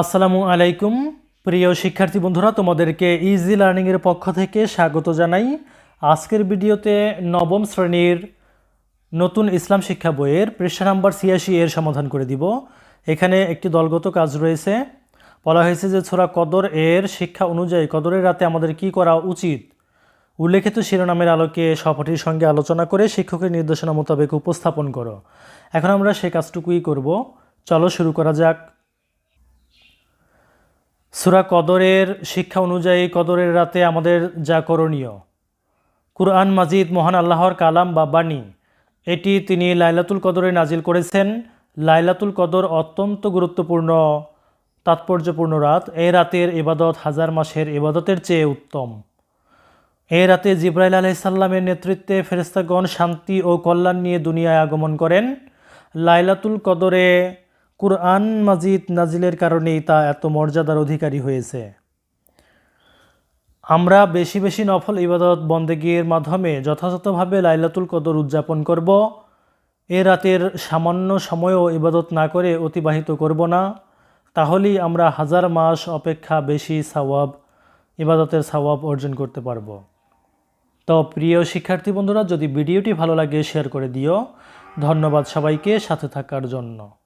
আসসালামু আলাইকুম। প্রিয় শিক্ষার্থী বন্ধুরা, তোমাদেরকে ইজি লার্নিংয়ের পক্ষ থেকে স্বাগত জানাই। আজকের ভিডিওতে নবম শ্রেণির নতুন ইসলাম শিক্ষা বইয়ের পৃষ্ঠা নাম্বার ছিয়াশি এর সমাধান করে দিব। এখানে একটি দলগত কাজ রয়েছে। বলা হয়েছে যে ছোরা কদর এর শিক্ষা অনুযায়ী কদরের রাতে আমাদের কি করা উচিত? উল্লেখিত শিরোনামের আলোকে সহপাঠীর সঙ্গে আলোচনা করে শিক্ষকের নির্দেশনা মোতাবেক উপস্থাপন করো। এখন আমরা সে কাজটুকুই করব। চলো শুরু করা যাক। সুরা কদরের শিক্ষা অনুযায়ী কদরের রাতে আমাদের যা করণীয়। কুরআন মাজিদ মহান আল্লাহর কালাম বা বাণী, এটি তিনি লাইলাতুল কদরে নাজিল করেছেন। লাইলাতুল কদর অত্যন্ত গুরুত্বপূর্ণ, তাৎপর্যপূর্ণ রাত। এই রাতের ইবাদত হাজার মাসের ইবাদতের চেয়ে উত্তম। এই রাতে জিব্রাইল আলাইসাল্লামের নেতৃত্বে ফেরেস্তাগণ শান্তি ও কল্যাণ নিয়ে দুনিয়ায় আগমন করেন। লাইলাতুল কদরে কুরআন মাজিদ নাজিলের কারণেই তা এত মর্যাদার অধিকারী হয়েছে। আমরা বেশি বেশি নফল ইবাদত বন্দেগীর মাধ্যমে যথাযথভাবে লাইলাতুল কদর উদযাপন করব। এ রাতের সামান্য সময়ও ইবাদত না করে অতিবাহিত করব না। তাহলেই আমরা হাজার মাস অপেক্ষা বেশি সওয়াব, ইবাদতের সওয়াব অর্জন করতে পারব। তো প্রিয় শিক্ষার্থী বন্ধুরা, যদি ভিডিওটি ভালো লাগে, শেয়ার করে দিও। ধন্যবাদ সবাইকে সাথে থাকার জন্য।